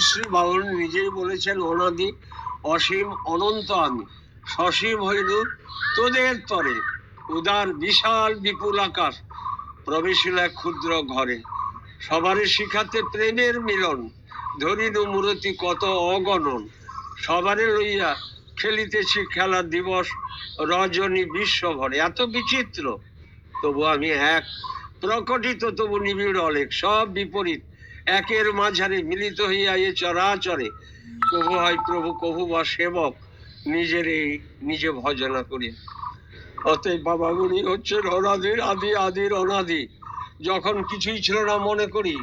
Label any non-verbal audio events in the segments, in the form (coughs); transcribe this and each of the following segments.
শ্রী বাউল নিজেই বলেছেন, অনাদি, অসীম অনন্ত আমি, সসীম হইল তোদের তরে। উদার বিশাল বিপুল আকাশ, প্রবেশিল এক ক্ষুদ্র ঘরে। সবারই শিখাতে প্রেমের মিলন, ধরিল মূরতি কত অগণন। সবারে লইয়া খেলিতেছি খেলা দিবস, রজনী বিশ্বভরে। এত বিচিত্র। তবু আমি এক, প্রকটিত তবু নিবিড় অলেক সব বিপরীত। একের মাঝারে মিলিত হইয়া এ চরাচরে। কভু হয় প্রভু, কভু বা সেবক, নিজের এই, নিজে ভজনা করি অতএব বাবা বাবাগুনি হচ্ছেন অনাদির আদি, আদির অনাদি। যখন কিছুই ছিল না মনে করি,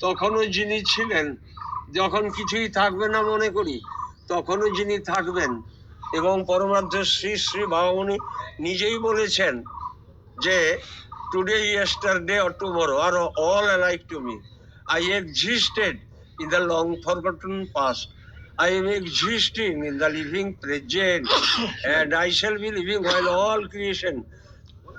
তখনও যিনি ছিলেন, যখন কিছুই থাকবে না মনে করি, তখনও যিনি থাকবেন এবং পরমার্থ শ্রী শ্রী বাবামণি নিজেই বলেছেন যে today yesterday or tomorrow are all alike to me. I existed in the long forgotten past. I am existing in the living present, (coughs) and I shall be living while all creation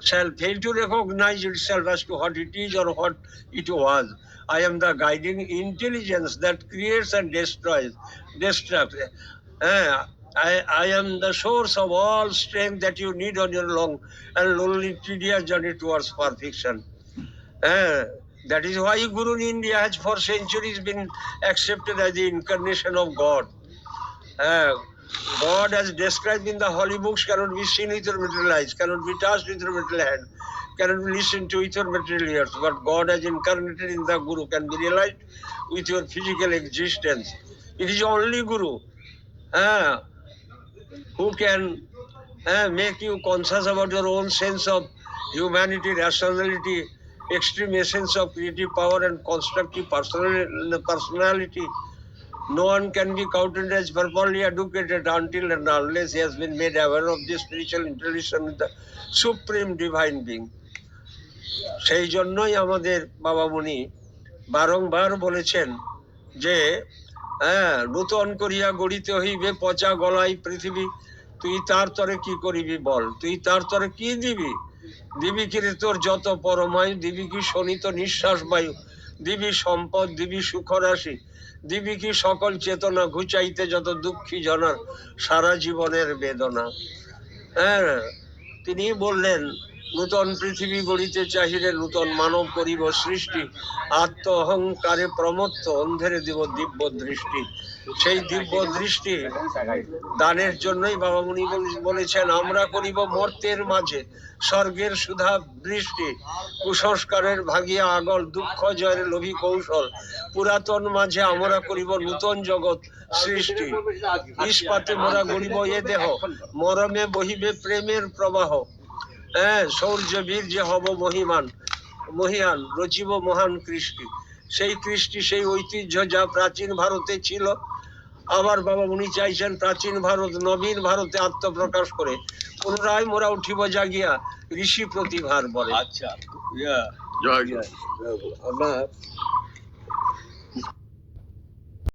shall fail to recognize itself as to what it is or what it was. I am the guiding intelligence that creates and destroys, destructs. Eh, I, I am the source of all strength that you need on your long and lonely, tedious journey towards perfection. Eh, that is why Guru in India has for centuries been accepted as the incarnation of God. Eh, God as described in the holy books cannot be seen with your material eyes, cannot be touched with your material hand, cannot be listened to with your material ears. But God as incarnated in the Guru can be realized with your physical existence. It is only Guru eh, who can eh, make you conscious about your own sense of humanity, rationality, extreme essence of creative power and constructive personality no one can be counted as verbally educated until and unless he has been made aware of the spiritual interaction with the supreme divine being সেই জন্যই আমাদের বাবা বাবামণি বারংবার বলেছেন যে হ্যাঁ নূতন করিয়া গড়িতে হইবে পচা গলায় পৃথিবী। তুই তার তরে কি করিবি বল? তুই তার তরে কি দিবি? দিবি কিরে তোর যত পরমায়ু, দিবি কি শোনিত নিঃশ্বাস বায়ু, দিবি সম্পদ, দিবি সুখরাশি দিবি কি সকল চেতনা ঘুচাইতে যত দুঃখী জনার সারা জীবনের বেদনা। হ্যাঁ তিনি বললেন নূতন পৃথিবী গড়িতে চাহিলে নূতন মানব করিব সৃষ্টি। আত্ম অহংকারে প্রমত্ত অন্ধেরে দিব দিব্য দৃষ্টি সেই দিব্য দৃষ্টি দানের জন্যই বাবা মুনি বলে- বলেছেন, আমরা করিব মর্তের মাঝে স্বর্গের সুধা বৃষ্টি। কুসংস্কারের ভাগিয়া আগল দুঃখ জয়ের লোভী কৌশল। পুরাতন মাঝে আমরা করিব নূতন জগৎ সৃষ্টি। ইস্পাতে মোরা গড়িব এ দেহ। মরমে বহিবে প্রেমের প্রবাহ। হ্যাঁ শৌর্য বীর্যে হব মহিমান মহিয়ান রচিব মহান কৃষ্টি। সেই কৃষ্টি সেই ঐতিহ্য যা প্রাচীন ভারতে ছিল আবার বাবা উনি চাইছেন প্রাচীন ভারত নবীন ভারতে আত্মপ্রকাশ করে। পুনরায় মোরা উঠিব জাগিয়া ঋষি প্রতিভার বলে। আচ্ছা. আমরা